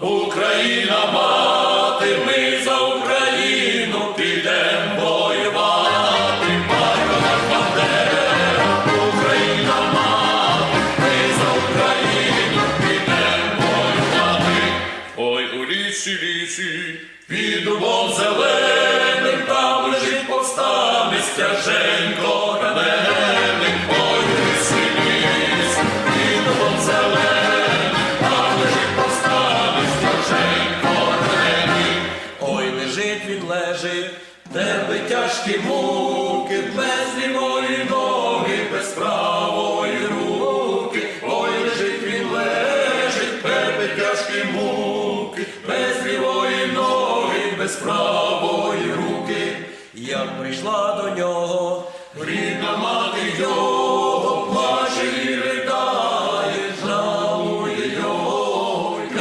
Україна мати, ми за Україну підем воювати. Батько наш Бандера, Україна мати, ми за Україну підем воювати. Ой, у лісі, лісі, під дубом зеленим, там лежить повстанець тяженько Лежить він лежить, тебе тяжкі муки, без лівої ноги, без правої руки. Ой, лежить він лежить, тебе тяжкі муки, без лівої ноги, без правої руки. Як прийшла до нього, рідна мати його.